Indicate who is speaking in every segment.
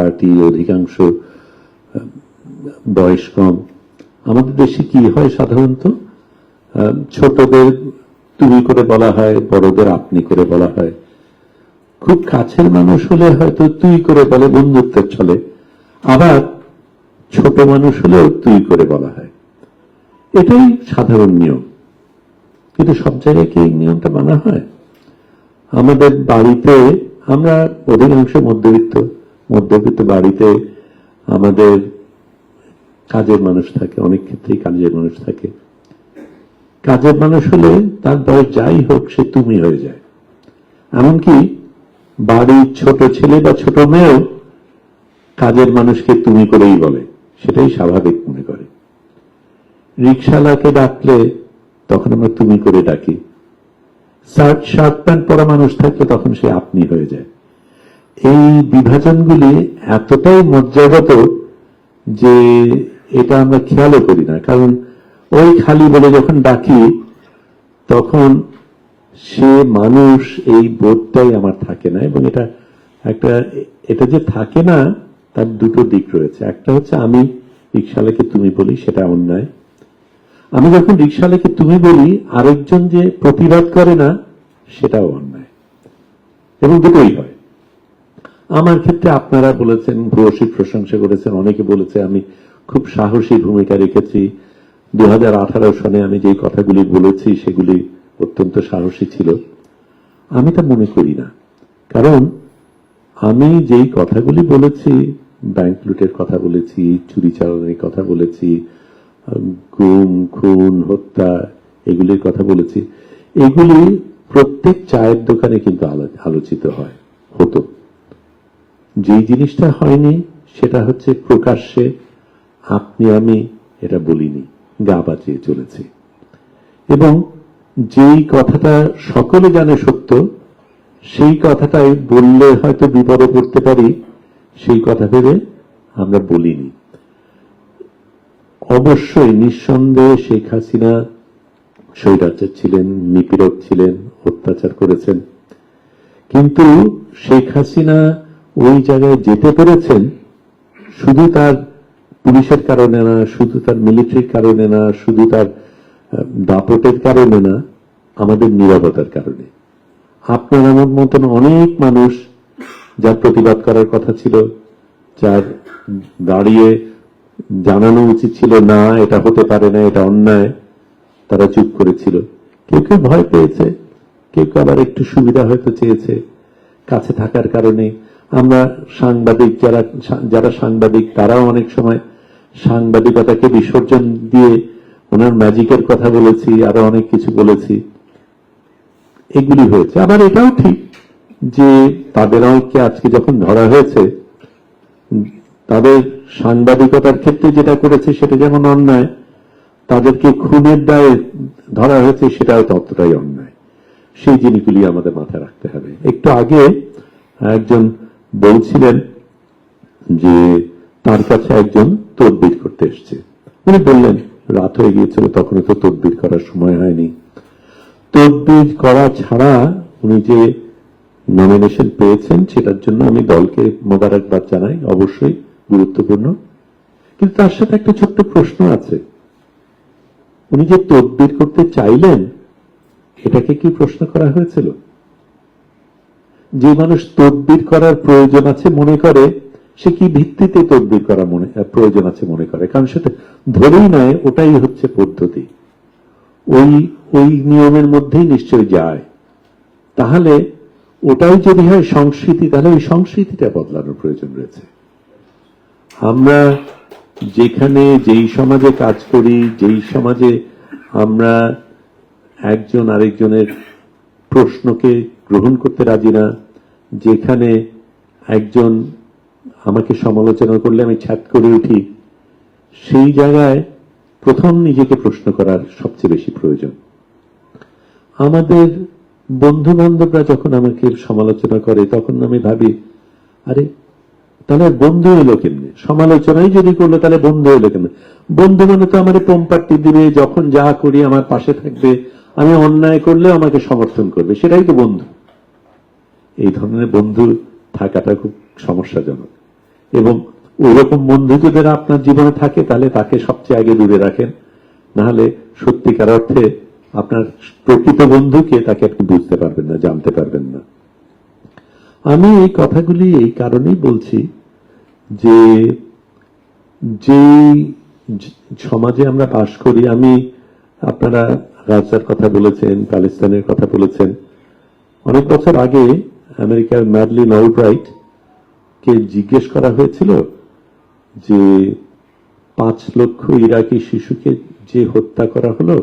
Speaker 1: Party অধিকাংশ বয়স কম আমাদের দেশে কি হয় সাধারণত? ছোটদের তুমি করে বলা হয়, বড়দের আপনি করে বলা হয়। খুব কাছের মানুষ হলে হয়তো তুই করে বলে, বন্ধুত্বের চলে আবার ছোট মানুষ হলেও তুই করে বলা হয়। এটাই সাধারণ নিয়ম। কিন্তু সব জায়গায় কি এই নিয়মটা মানা হয়? আমাদের বাড়িতে আমরা অধিকাংশ মধ্যবিত্ত। মধ্যবিত্ত বাড়িতে আমাদের কাজের মানুষ থাকে, অনেক ক্ষেত্রেই কাজের মানুষ থাকে। কাজের মানুষ হলে তার বয়স যাই হোক, সে তুমি হয়ে যায়। এমনকি বাড়ির ছোট ছেলে বা ছোট মেয়েও কাজের মানুষকে তুমি করেই বলে, সেটাই স্বাভাবিক মনে করে। রিক্সালাকে ডাকলে তখন আমরা তুমি করে ডাকি। শার্ট শার্ট প্যান্ট পরা মানুষ থাকলে তখন সে আপনি হয়ে যায়। এই বিভাজনগুলি এতটাই মজ্জাগত যে এটা আমরা খেয়ালও করি না। কারণ ওই খালি বলে যখন ডাকি, তখন সে মানুষ এই বোধটাই আমার থাকে না এবং এটা একটা, এটা যে থাকে না, তার দুটো দিক রয়েছে। একটা হচ্ছে আমি রিক্সাওয়ালাকে তুমি বলি, সেটা অন্যায়। আমি যখন রিক্সাওয়ালাকে তুমি বলি, আরেকজন যে প্রতিবাদ করে না, সেটাও অন্যায়। এবং দুটোই হয়। আমার ক্ষেত্রে আপনারা বলেছেন, ভূয়সী প্রশংসা করেছেন, অনেকে বলেছে আমি খুব সাহসী ভূমিকা রেখেছি। দু সনে আমি যেই কথাগুলি বলেছি, সেগুলি অত্যন্ত সাহসী ছিল। আমি তা মনে করি না। কারণ আমি যেই কথাগুলি বলেছি ব্যাংক লুটের কথা বলেছি, চুরি চালানোর কথা বলেছি গুম, খুন, হত্যা এগুলির কথা বলেছি, এগুলি প্রত্যেক চায়ের দোকানে কিন্তু আলো- আলোচিত হয়, হতো। যেই জিনিসটা হয়নি, সেটা হচ্ছে প্রকাশ্যে আপনি, আমি এটা বলিনি, গা বাঁচিয়ে চলেছি। এবং যেই কথাটা সকলে জানে সত্য, সেই কথাটাই বললে হয়তো বিপদে পড়তে পারি, সেই কথা ভেবে আমরা বলিনি। অবশ্যই নিঃসন্দেহে শেখ হাসিনা স্বৈরাচার ছিলেন, নিপীড়ক ছিলেন, অত্যাচার করেছেন। কিন্তু শেখ হাসিনা ওই জায়গায় যেতে পেরেছেন, শুধু তার পুলিশের কারণে না, শুধু তার মিলিটারির কারণে না, শুধু তার দাপটের কারণে না, আমাদের নিরাপত্তার কারণে। আপনার আমার মতন অনেক মানুষ যার প্রতিবাদ করার কথা ছিল, যার দাঁড়িয়ে জানানো উচিত ছিল, না, এটা হতে পারে না, এটা অন্যায়। তারা চুপ করেছিল। কেউ কেউ ভয় পেয়েছে, কেউ কেউ আবার একটু সুবিধা হয়তো চেয়েছে, কাছে থাকার কারণে। আমরা সাংবাদিক যারা যারা সাংবাদিক, তারাও অনেক সময় সাংবাদিকতাকে বিসর্জন দিয়ে ওনার ম্যাজিকের কথা বলেছি, আরও অনেক কিছু বলেছি। এগুলি হয়েছে। আবার এটাও ঠিক যে তাদের অনেককে আজকে যখন ধরা হয়েছে, তাদের সাংবাদিকতার ক্ষেত্রে যেটা করেছে সেটা যেমন অন্যায়, তাদেরকে খুনের দায়ে ধরা হয়েছে সেটাও ততটাই অন্যায়। সেই জিনিসগুলি আমাদের মাথায় রাখতে হবে। একটু আগে একজন বলছিলেন যে তার কাছে একজন তদবির করতে এসছে। উনি বললেন, রাত হয়ে গিয়েছিল, তখনও তো তদবির করার সময় হয়নি। তদবির করা ছাড়া উনি যে নমিনেশন পেয়েছেন, সেটার জন্য আমি দলকে মোবারকবাদ জানাই, অবশ্যই গুরুত্বপূর্ণ। কিন্তু তার সাথে একটা ছোট্ট প্রশ্ন আছে। উনি যে তদবির করতে চাইলেন, এটাকে কি প্রশ্ন করা হয়েছিল? যে মানুষ তদবির করার প্রয়োজন আছে মনে করে, সে কি ভিত্তিতে তদবির করা মনে প্রয়োজন আছে মনে করে? কারণ সেটা ধরেই নেয়, ওটাই হচ্ছে পদ্ধতি। ওই ওই নিয়মের মধ্যেই নিশ্চয় যায়। তাহলে ওটাই যদি হয় সংস্কৃতি, তাহলে ওই সংস্কৃতিটা বদলানোর প্রয়োজন রয়েছে। আমরা যেখানে, যেই সমাজে কাজ করি, যেই সমাজে আমরা একজন আরেকজনের প্রশ্নকে গ্রহণ করতে রাজি না যেখানে একজন আমাকে সমালোচনা করলে আমি ছ্যাত করে উঠি, সেই জায়গায় প্রথম নিজেকে প্রশ্ন করার সবচেয়ে বেশি প্রয়োজন। আমাদের বন্ধু বান্ধবরা যখন আমাকে সমালোচনা করে, তখন আমি ভাবি, আরে, তাহলে বন্ধু এলো কেমনে? সমালোচনাই যদি করল, তাহলে বন্ধু এলো কেমনে? বন্ধু মানে তো আমার পোমপাট্টি দিবে, যখন যা করি আমার পাশে থাকবে, আমি অন্যায় করলে আমাকে সমর্থন করবে, সেটাই তো বন্ধু। এই ধরনের বন্ধু থাকাটা খুব সমস্যাজনক। এবং ওইরকম বন্ধু যদি আপনার জীবনে থাকে, তাহলে তাকে সবচেয়ে আগে দূরে রাখেন। নাহলে সত্যিকার অর্থে আপনার প্রকৃত বন্ধুকে তাকে আপনি বুঝতে পারবেন না, জানতে পারবেন না। আমি এই কথাগুলি এই কারণেই বলছি যে জ- সমাজে আমরা বাস করি, আমি আপনারা গাজার কথা বলেছেন প্যালেস্তাইনের কথা বলেছেন, অনেক বছর আগে আমেরিকার ম্যাডলিন অলব্রাইট কে জিজ্ঞেস করা হয়েছিল যে পাঁচ লক্ষ ইরাকি শিশুকে যে হত্যা করা হলো,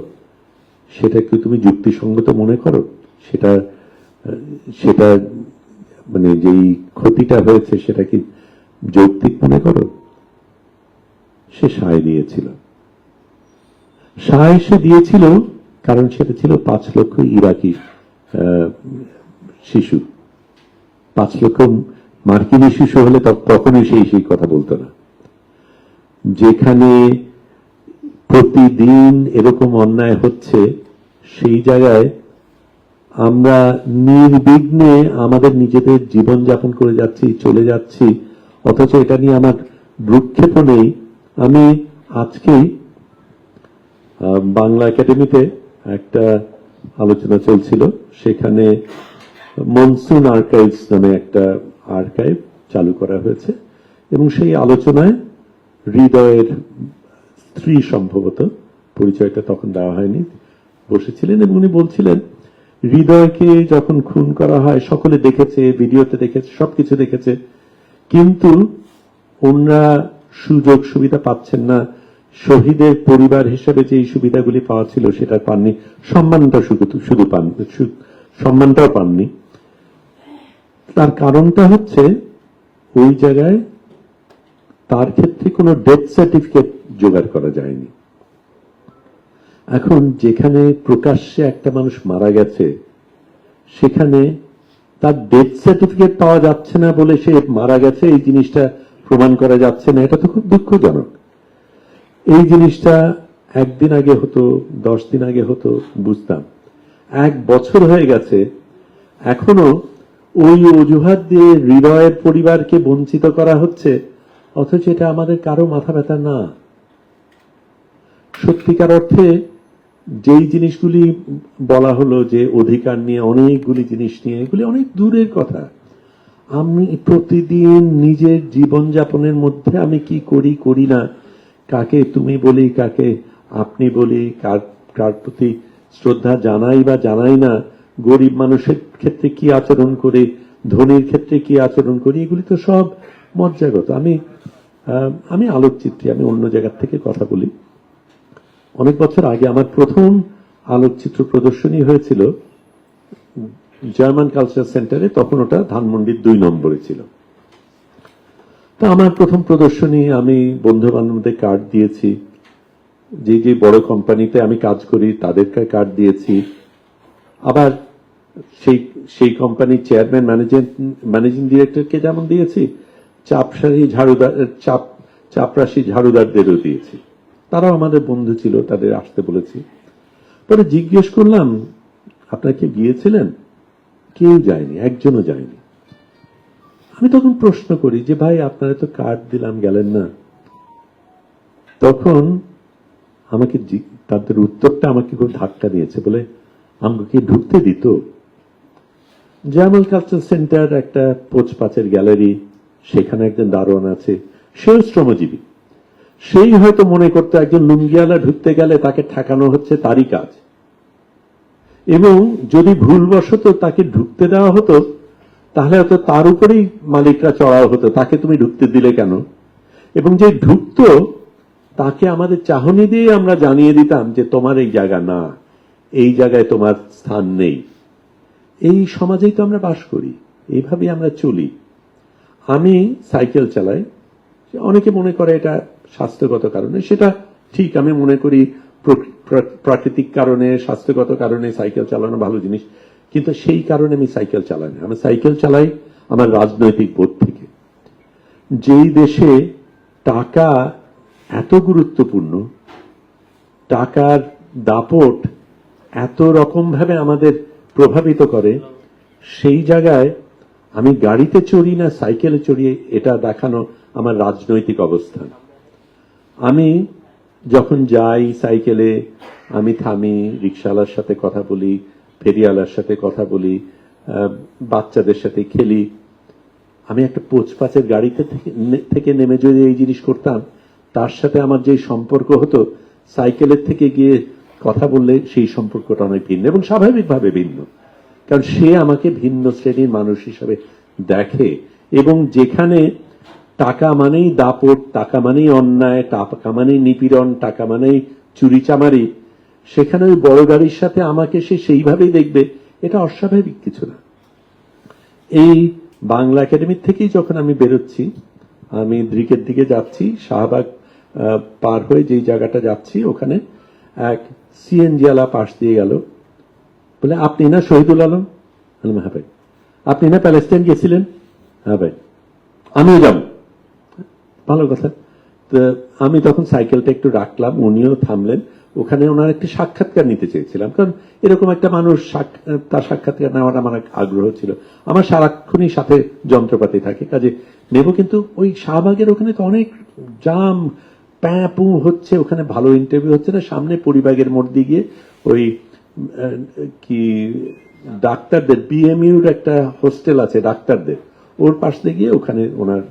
Speaker 1: সেটা কি তুমি যুক্তিসঙ্গত মনে করো? সেটা সেটা মানে যেই ক্ষতিটা হয়েছে সেটা কি যৌক্তিক মনে করো? সে সায় দিয়েছিল। সায় সে দিয়েছিল, কারণ সেটা ছিল পাঁচ লক্ষ ইরাকি শিশু। পাঁচ লক্ষ মার্কিনী শিশু হলে তখনই সেই সেই কথা বলতো না। যেখানে প্রতিদিন এরকম অন্যায় হচ্ছে, সেই জায়গায় আমরা নির্বিঘ্নে আমাদের নিজেদের জীবন যাপন করে যাচ্ছি, চলে যাচ্ছি, অথচ এটা নিয়ে আমার ভ্রুক্ষেপ নেই। আমি আজকেই বাংলা একাডেমিতে একটা আলোচনা চলছিল, সেখানে মনসুন আর্কাইভস নামে একটা আর্কাইভ চালু করা হয়েছে এবং সেই আলোচনায় হৃদয়ের স্ত্রী সম্ভবত পরিচয়টা তখন দেওয়া হয়নি, বসেছিলেন এবং উনি বলছিলেন, হৃদয়কে যখন খুন করা হয়, সকলে দেখেছে, ভিডিওতে দেখেছে, সবকিছু দেখেছে, কিন্তু ওনারা সুযোগ সুবিধা পাচ্ছেন না। শহীদের পরিবার হিসেবে যে সুবিধাগুলি পাওয়া ছিল, সেটা পাননি, সম্মানটা শুধু শুধু পান সম্মানটাও পাননি। তার কারণটা হচ্ছে ওই জায়গায় তার ক্ষেত্রে কোনো ডেথ সার্টিফিকেট জোগাড় করা যায়নি। এখন যেখানে প্রকাশ্যে একটা মানুষ মারা গেছে, সেখানে তার ডেথ সার্টিফিকেট পাওয়া যাচ্ছে না বলে সে মারা গেছে, এই জিনিসটা প্রমাণ করা যাচ্ছে না, এটা তো খুব দুঃখজনক। এই জিনিসটা একদিন আগে হতো, দশ দিন আগে হতো, বুঝতাম। এক বছর হয়ে গেছে, এখনও ওই অজুহাত দিয়ে হৃদয়ের পরিবারকে বঞ্চিত করা হচ্ছে, অথচ এটা আমাদের কারও মাথা ব্যথা না। সত্যিকার অর্থে যেই জিনিসগুলি বলা হলো যে অধিকার নিয়ে, অনেকগুলি জিনিস নিয়ে, এগুলি অনেক দূরের কথা। আমি প্রতিদিন নিজের জীবনযাপনের মধ্যে আমি কি করি করি না। কাকে তুমি বলি, কাকে আপনি বলি, কার কার প্রতি শ্রদ্ধা জানাই বা জানাই না গরিব মানুষের ক্ষেত্রে কি আচরণ করে, ধনীর ক্ষেত্রে কি আচরণ করি, এগুলি তো সব মজ্জাগত আমি আমি আলোকচিত্রী, আমি অন্য জায়গার থেকে কথা বলি। অনেক বছর আগে আমার প্রথম আলোকচিত্র প্রদর্শনী হয়েছিল জার্মান কালচার সেন্টারে, তখন ওটা ধানমন্ডির দুই নম্বরে ছিল। তো আমার প্রথম প্রদর্শনী, আমি বন্ধু বান্ধবদের কার্ড দিয়েছি। যে যে বড় কোম্পানিতে আমি কাজ করি, তাদেরকে কার্ড দিয়েছি। আবার সেই সেই কোম্পানির চেয়ারম্যান ম্যানেজিং ম্যানেজিং ডিরেক্টরকে যেমন দিয়েছি চাপসারি ঝাড়ুদার, চাপ, চাপরাশি ঝাড়ুদারদেরও দিয়েছি। তারাও আমাদের বন্ধু ছিল, তাদের আসতে বলেছি। পরে জিজ্ঞেস করলাম, আপনারা কি গিয়েছিলেন? কেউ যায়নি, একজনও যায়নি। আমি তখন প্রশ্ন করি, যে ভাই, আপনারা তো কার্ড দিলাম, গেলেন না? তখন আমাকে তাদের উত্তরটা আমাকে খুব ধাক্কা দিয়েছে বলে, আমাকে ঢুকতে দিত? জামাল কালচার সেন্টার একটা পোচ পাচের গ্যালারি, সেখানে একজন দারোয়ান আছে সেও শ্রমজীবী। সেই হয়তো মনে করতো একজন লুঙ্গিয়ালা ঢুকতে গেলে তাকে ঠেকানো হচ্ছে তারই কাজ। এবং যদি ভুলবশত তাকে ঢুকতে দেওয়া হতো, তাহলে হয়তো তার উপরেই মালিকরা চড়াও হতো, তাকে তুমি ঢুকতে দিলে কেন? এবং যে ঢুকতো, তাকে আমাদের চাহনি দিয়ে আমরা জানিয়ে দিতাম যে তোমার এই জায়গা না, এই জায়গায় তোমার স্থান নেই। এই সমাজেই তো আমরা বাস করি এইভাবেই আমরা চলি। আমি সাইকেল চালাই, অনেকে মনে করে এটা স্বাস্থ্যগত কারণে, সেটা ঠিক আমি মনে করি প্র- প্র- প্রাকৃতিক কারণে, স্বাস্থ্যগত কারণে সাইকেল চালানো ভালো জিনিস, কিন্তু সেই কারণে আমি সাইকেল চালাই না। আমি সাইকেল চালাই আমার রাজনৈতিক বোধ থেকে। যেই দেশে টাকা এত গুরুত্বপূর্ণ, টাকার দাপট এত রকম ভাবে আমাদের প্রভাবিত করে, সেই জায়গায় আমি গাড়িতে চড়ি না সাইকেলে চড়ি, এটা দেখানো আমার রাজনৈতিক অবস্থান। আমি যখন যাই সাইকেলে, আমি থামি, রিক্সাওয়ালার সাথে কথা বলি, ফেরিওয়ালার সাথে কথা বলি বাচ্চাদের সাথে খেলি। আমি একটা পোচপাচের গাড়িতে থেকে থেকে নেমে যদি এই জিনিস করতাম, তার সাথে আমার যে সম্পর্ক হতো, সাইকেলের থেকে গিয়ে কথা বললে সেই সম্পর্কটা অনেক ভিন্ন এবং স্বাভাবিকভাবে ভিন্ন। কারণ সে আমাকে ভিন্ন শ্রেণির মানুষ হিসাবে দেখে এবং যেখানে টাকা মানেই দাপট, টাকা মানেই অন্যায়, টাকা মানেই নিপীড়ন, টাকা মানেই চুরি চামারি সেখানে ওই বড় গাড়ির সাথে আমাকে সে সেইভাবেই দেখবে, এটা অস্বাভাবিক কিছু না। এই বাংলা একাডেমির থেকেই যখন আমি বেরোচ্ছি, আমি দ্রিকের দিকে যাচ্ছি, শাহবাগ পার হয়ে যেই জায়গাটা যাচ্ছি, ওখানে এক সিএনজি আলা পাশ দিয়ে গেল। বলে আপনি না শহীদুল আলম? বললাম, হ্যাঁ ভাই। আপনি না প্যালেস্টাইন গেছিলেন হ্যাঁ ভাই। আমিও যাব। ভালো কথা। তো আমি তখন সাইকেলটা একটু রাখলাম উনিও থামলেন। ওখানে ওনার একটি সাক্ষাৎকার নিতে চেয়েছিলাম। কারণ এরকম একটা মানুষ তার সাক্ষাৎকার নেওয়ার আমার আগ্রহ ছিল। আমার সারাক্ষণই সাথে যন্ত্রপাতি থাকে কাজে নেব। কিন্তু ওই শাহবাগের ওখানে তো অনেক জাম প্যাপু হচ্ছে, ওখানে ভালো ইন্টারভিউ হচ্ছে না, সামনে পরিবাগের মধ্যে গিয়ে ওই কি, ডাক্তারদের বিএমইউর একটা হোস্টেল আছে ডাক্তারদের, ওর পাশ গিয়ে ওখানে ওনার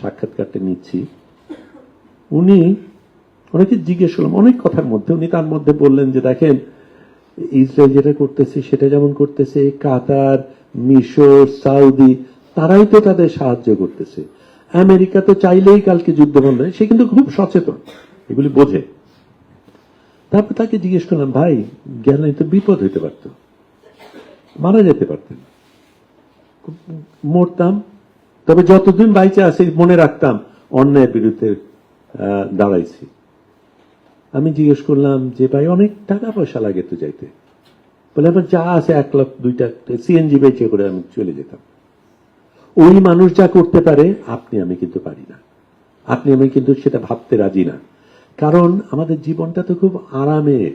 Speaker 1: সাক্ষাৎকারটা নিচ্ছি। উনি, ওনাকে জিজ্ঞেস করলাম, অনেক কথার মধ্যে, উনি তার মধ্যে বললেন যে, দেখেন, ইসরায়েল যেটা করতেছে, সেটা যেমন করতেছে, কাতার, মিশর, সাউদি, তারাই তো তাদের সাহায্য করতেছে। আমেরিকা তো চাইলেই কালকে যুদ্ধ বন্ধ সে কিন্তু খুব সচেতন, এগুলি বোঝে। তারপর তাকে জিজ্ঞেস করলাম, ভাই গেলে তো বিপদ হইতে পারত। মারা যেতে পারতেন। মরতাম, তবে যতদিন বাইচে আছে, মনে রাখতাম, অন্যায়ের বিরুদ্ধে দাঁড়াইছি। আমি জিজ্ঞেস করলাম, যে ভাই, অনেক টাকা পয়সা লাগে তো যাইতে? বলে, আমার যা আছে, এক লাখ, দুইটা, সিএনজি বেচে করে আমি চলে যেতাম। ওই মানুষ যা করতে পারে, আপনি আমি কিন্তু পারি না। আপনি আমি কিন্তু সেটা ভাবতে রাজি না। কারণ আমাদের জীবনটা তো খুব আরামের।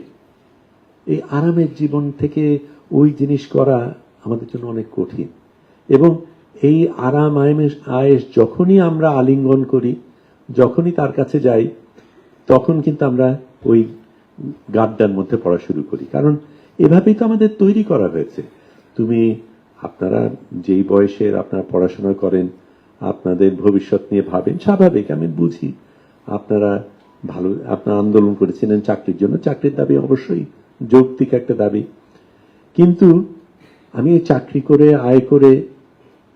Speaker 1: এই আরামের জীবন থেকে ওই জিনিস করা আমাদের জন্য অনেক কঠিন। এবং এই আরাম আয়েস আয়েস যখনই আমরা আলিঙ্গন করি, যখনই তার কাছে যাই, তখন কিন্তু আমরা ওই গাড্ডার মধ্যে পড়া শুরু করি। কারণ এভাবেই তো আমাদের তৈরি করা হয়েছে। তুমি আপনারা যেই বয়সের আপনারা পড়াশোনা করেন, আপনাদের ভবিষ্যৎ নিয়ে ভাবেন, স্বাভাবিক, আমি বুঝি। আপনারা ভালো, আপনারা আন্দোলন করেছিলেন চাকরির জন্য, চাকরির দাবি অবশ্যই যৌক্তিক একটা দাবি। কিন্তু আমি চাকরি করে, আয় করে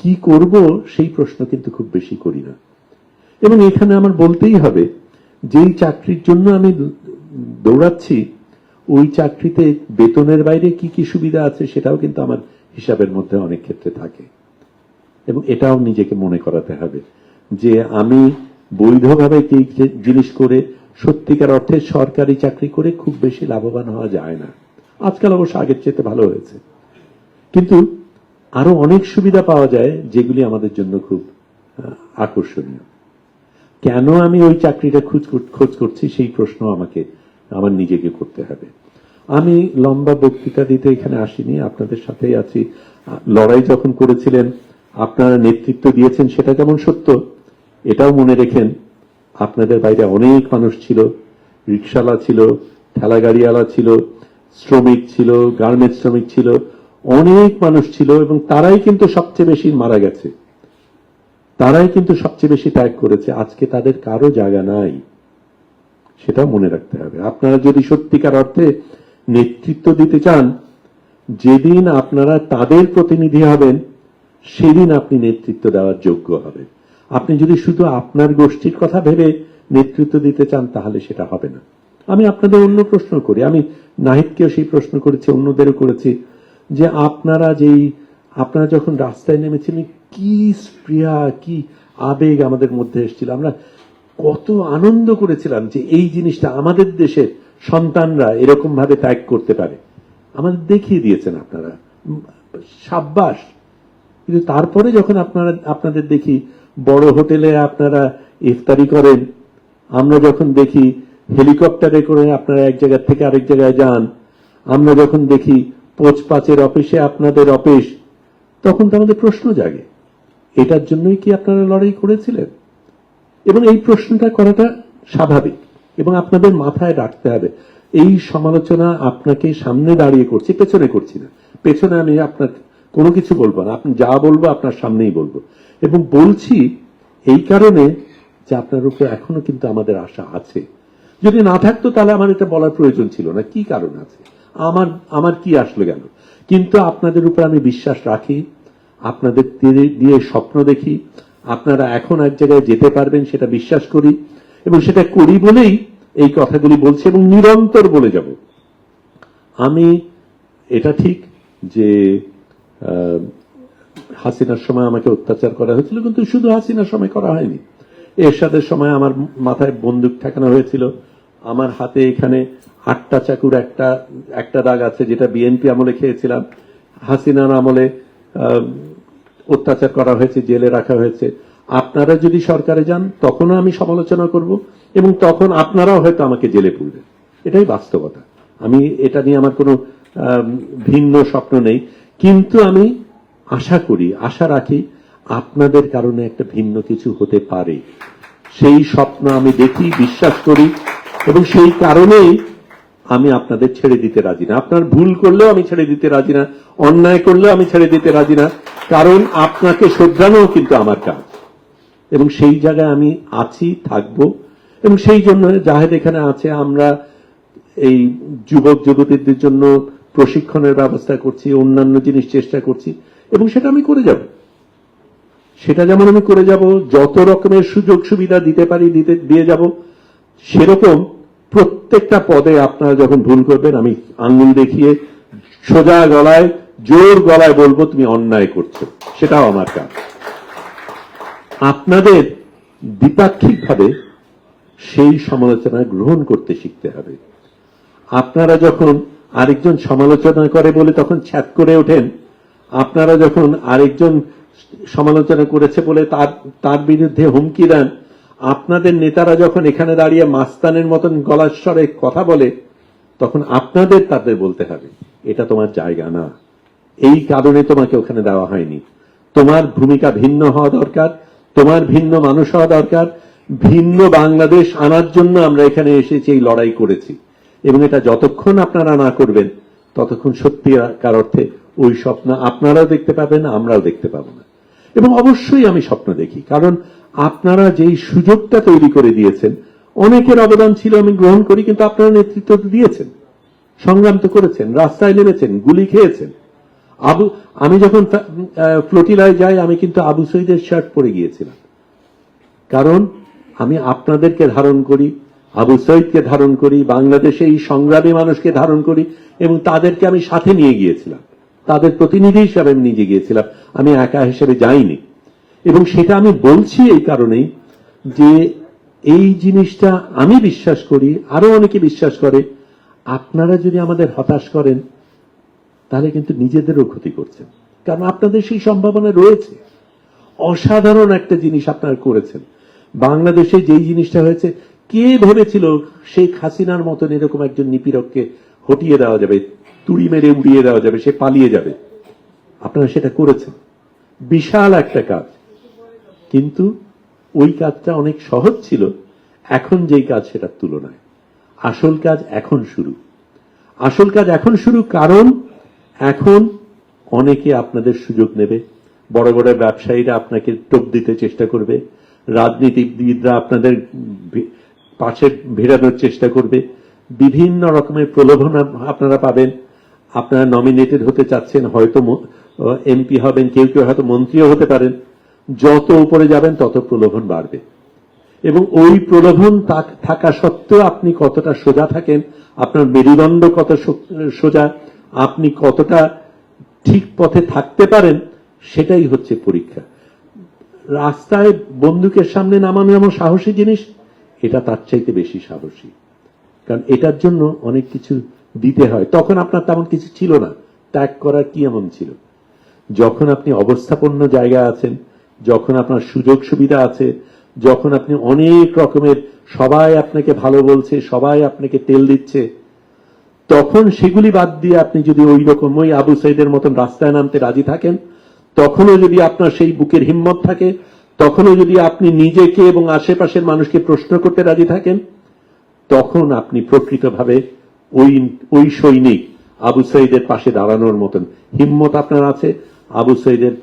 Speaker 1: কি করব, সেই প্রশ্ন কিন্তু খুব বেশি করি না। এবং এখানে আমার বলতেই হবে, যেই চাকরির জন্য আমি দৌড়াচ্ছি, ওই চাকরিতে বেতনের বাইরে কি কি সুবিধা আছে সেটাও কিন্তু আমার হিসাবের মধ্যে অনেক ক্ষেত্রে থাকে। এবং এটাও নিজেকে মনে করাতে হবে যে আমি বৈধভাবে এই জিনিস করে সত্যিকার অর্থে সরকারি চাকরি করে খুব বেশি লাভবান হওয়া যায় না। আজকাল অবশ্য আগের চেয়ে ভালো হয়েছে। কিন্তু আরও অনেক সুবিধা পাওয়া যায় যেগুলি আমাদের জন্য খুব আকর্ষণীয়। কেন আমি ওই চাকরিটা খোঁজ খোঁজ করছি সেই প্রশ্ন আমাকে, আমার নিজেকে করতে হবে। আমি লম্বা বক্তৃতা দিতে এখানে আসিনি, আপনাদের সাথেই আছি। লড়াই যখন করেছিলেন, আপনারা নেতৃত্ব দিয়েছেন, সেটা যেমন সত্য? এটাও মনে রেখেন, আপনাদের বাইরে অনেক মানুষ ছিল। রিক্সাওয়ালা ছিল ঠেলা গাড়িওয়ালা ছিল, শ্রমিক ছিল, গার্মেন্টস শ্রমিক ছিল, অনেক মানুষ ছিল এবং তারাই কিন্তু সবচেয়ে বেশি মারা গেছে। তারাই কিন্তু সবচেয়ে বেশি ত্যাগ করেছে। আজকে তাদের কারও জায়গা নাই, সেটাও মনে রাখতে হবে। আপনারা যদি সত্যিকার অর্থে নেতৃত্ব দিতে চান, যেদিন আপনারা তাদের প্রতিনিধি হবেন, সেদিন আপনি নেতৃত্ব দেওয়ার যোগ্য হবেন। আপনি যদি শুধু আপনার গোষ্ঠীর কথা ভেবে নেতৃত্ব দিতে চান, তাহলে সেটা হবে না। আমি আপনাদের অন্য প্রশ্ন করি। আমি নাহিদকেও সেই প্রশ্ন করেছি, অন্যদেরও করেছি, যে আপনারা যেই, আপনারা যখন রাস্তায় নেমেছিলেন কি স্প্রিয়া কি আবেগ আমাদের মধ্যে এসেছিল। আমরা কত আনন্দ করেছিলাম যে এই জিনিসটা আমাদের দেশের সন্তানরা এরকম ভাবে ত্যাগ করতে পারে। আমাদের দেখিয়ে দিয়েছেন আপনারা। সাব্বাস। কিন্তু তারপরে যখন আপনারা, আপনাদের দেখি বড় হোটেলে আপনারা ইফতারি করেন, আমরা যখন দেখি হেলিকপ্টারে করে আপনারা এক জায়গা থেকে আরেক জায়গায় যান, আমরা যখন দেখি পোচ পাচের অফিসে আপনাদের অফিস, তখন তো আমাদের প্রশ্ন জাগে, এটার জন্যই কি আপনারা লড়াই করেছিলেন? এবং এই প্রশ্নটা করাটা স্বাভাবিক। এবং আপনাদের মাথায় রাখতে হবে। এই সমালোচনা আপনাকে সামনে দাঁড়িয়ে করছি, পেছনে করছি না। পেছনে আমি আপনার কোনো কিছু বলব না। আপনি যা বলব আপনার সামনেই বলব। এবং বলছি এই কারণে যে আপনার উপর এখনও কিন্তু আমাদের আশা আছে। যদি না থাকতো তাহলে আমার এটা বলার প্রয়োজন ছিল না। কি কারণ আছে? আমার আমার কি আসলে গেল কিন্তু আপনাদের উপর আমি বিশ্বাস রাখি, আপনাদের দিয়ে স্বপ্ন দেখি। আপনারা এখন এক জায়গায় যেতে পারবেন সেটা বিশ্বাস করি। এবং সেটা করি বলেই এই কথাগুলি বলছি এবং নিরন্তর বলে যাব। আমি, এটা ঠিক যে হাসিনার সময় আমাকে অত্যাচার করা হয়েছিল, কিন্তু শুধু হাসিনার সময় করা হয়নি। এরশাদের সময় আমার মাথায় বন্দুক ঠেকানো হয়েছিল। আমার হাতে এখানে আটটা চাকুর, একটা একটা দাগ আছে যেটা বিএনপি আমলে খেয়েছিলাম। হাসিনার আমলে অত্যাচার করা হয়েছে, জেলে রাখা হয়েছে। আপনারা যদি সরকারে যান, তখনও আমি সমালোচনা করব এবং তখন আপনারাও হয়তো আমাকে জেলে পুরবেন এটাই বাস্তবতা। আমি এটা নিয়ে আমার কোনো ভিন্ন স্বপ্ন নেই। কিন্তু আমি আশা করি, আশা রাখি আপনাদের কারণে একটা ভিন্ন কিছু হতে পারে। সেই স্বপ্ন আমি দেখি, বিশ্বাস করি এবং সেই কারণেই আমি আপনাদের ছেড়ে দিতে রাজি না। আপনার ভুল করলেও আমি ছেড়ে দিতে রাজি না। অন্যায় করলেও আমি ছেড়ে দিতে রাজি না। কারণ আপনাকে শোধরানোও কিন্তু আমার কাজ। এবং সেই জায়গায় আমি আছি, থাকব। এবং সেই জন্য জাহেদ এখানে আছে। আমরা এই যুবক যুবতীদের জন্য প্রশিক্ষণের ব্যবস্থা করছি, অন্যান্য জিনিস চেষ্টা করছি। এবং সেটা আমি করে যাব। সেটা যেমন আমি করে যাব, যত রকমের সুযোগ সুবিধা দিতে পারি, দিতে, দিয়ে যাব, সেরকম প্রত্যেকটা পদে আপনারা যখন ভুল করবেন, আমি আঙ্গুল দেখিয়ে সোজা গলায়, জোর গলায় বলব, তুমি অন্যায় করছ। সেটাও আমার কাজ। আপনাদের দ্বিপাক্ষিকভাবে সেই সমালোচনা গ্রহণ করতে শিখতে হবে। আপনারা যখন আরেকজন সমালোচনা করে বলে তখন ছ্যাত করে ওঠেন, আপনারা যখন আরেকজন সমালোচনা করেছে বলে তার তার বিরুদ্ধে হুমকি দেন, আপনাদের নেতারা যখন এখানে দাঁড়িয়ে মাস্তানের মতন গলার স্বরে কথা বলে, তখন আপনাদের তাদের বলতে হবে, এটা তোমার জায়গা না। এই কারণে তোমাকে ওখানে দেওয়া হয়নি। তোমার ভূমিকা ভিন্ন হওয়া দরকার। তোমার ভিন্ন মানুষ হওয়া দরকার। ভিন্ন বাংলাদেশ আনার জন্য আমরা এখানে এসেছি, এই লড়াই করেছি। এবং এটা যতক্ষণ আপনারা না করবেন, ততক্ষণ সত্যিকার অর্থে ওই স্বপ্ন আপনারাও দেখতে পাবেন, আমরাও দেখতে পাবো না। এবং অবশ্যই আমি স্বপ্ন দেখি, কারণ আপনারা যেই সুযোগটা তৈরি করে দিয়েছেন, অনেকের অবদান ছিল আমি গ্রহণ করি, কিন্তু আপনারা নেতৃত্ব দিয়েছেন। সংগ্রাম তো করেছেন, রাস্তায় নেমেছেন, গুলি খেয়েছেন। আবু, আমি যখন ফ্লোটিলায় যাই, আমি কিন্তু আবু সৈদের শার্ট পরে গিয়েছিলাম। কারণ আমি আপনাদেরকে ধারণ করি, আবু সৈদকে ধারণ করি, বাংলাদেশে এই সংগ্রামী মানুষকে ধারণ করি, এবং তাদেরকে আমি সাথে নিয়ে গিয়েছিলাম। তাদের প্রতিনিধি হিসাবে আমি নিজে গিয়েছিলাম। আমি একা হিসেবে যাইনি। এবং সেটা আমি বলছি এই কারণেই যে এই জিনিসটা আমি বিশ্বাস করি, আরও অনেকে বিশ্বাস করে, আপনারা যদি আমাদের হতাশ করেন তাহলে কিন্তু নিজেদেরও ক্ষতি করছেন কারণ আপনাদের সেই সম্ভাবনা রয়েছে। অসাধারণ একটা জিনিস আপনারা করেছেন। বাংলাদেশে যেই জিনিসটা হয়েছে, কে ভেবেছিল শেখ হাসিনার মতন এরকম একজন নিপীড়ককে হটিয়ে দেওয়া যাবে, তুড়ি মেরে উড়িয়ে দেওয়া যাবে, সে পালিয়ে যাবে? আপনারা সেটা করেছেন। বিশাল একটা কাজ। কিন্তু ওই কাজটা অনেক সহজ ছিল, এখন যেই কাজ সেটার তুলনায়। আসল কাজ এখন শুরু। আসল কাজ এখন শুরু কারণ এখন অনেকে আপনাদের সুযোগ নেবে। বড় বড় ব্যবসায়ীরা আপনাকে টোপ দিতে চেষ্টা করবে। রাজনীতিবিদরা আপনাদের পাশে ভিড়ানোর চেষ্টা করবে। বিভিন্ন রকমের প্রলোভন আপনারা পাবেন। আপনারা নমিনেটেড হতে চাচ্ছেন, হয়তো এমপি হবেন, কেউ কেউ হয়তো মন্ত্রীও হতে পারেন। যত উপরে যাবেন, তত প্রলোভন বাড়বে। এবং ওই প্রলোভন থাক- সত্ত্বেও আপনি কতটা সোজা থাকেন, আপনার মেরুদণ্ড কত সোজা আপনি কতটা ঠিক পথে থাকতে পারেন, সেটাই হচ্ছে পরীক্ষা। রাস্তায় বন্দুকের সামনে নামানো যেমন সাহসী জিনিস, এটা তার চাইতে বেশি সাহসী। কারণ এটার জন্য অনেক কিছু দিতে হয়। তখন আপনার তেমন কিছু ছিল না। ত্যাগ করার কি এমন ছিল? যখন আপনি অবস্থাপন্ন জায়গা আছেন, যখন আপনার সুযোগ সুবিধা আছে, যখন আপনি অনেক রকমের, সবাই আপনাকে ভালো বলছে, সবাই আপনাকে তেল দিচ্ছে তখন সেগুলি বাদ দিয়ে আপনি যদি ওই রকম ওই আবু সাইদের মতন রাস্তায় নামতে রাজি থাকেন, তখনও যদি আপনার সেই বুকের হিম্মত থাকে, তখনও যদি আপনি নিজেকে এবং আশেপাশের মানুষকে প্রশ্ন করতে রাজি থাকেন, তখন আপনি প্রকৃতভাবে ওই ওই সৈনিক আবু সৈদের পাশে দাঁড়ানোর মতন হিম্মত আপনার আছে। আবু সৈদের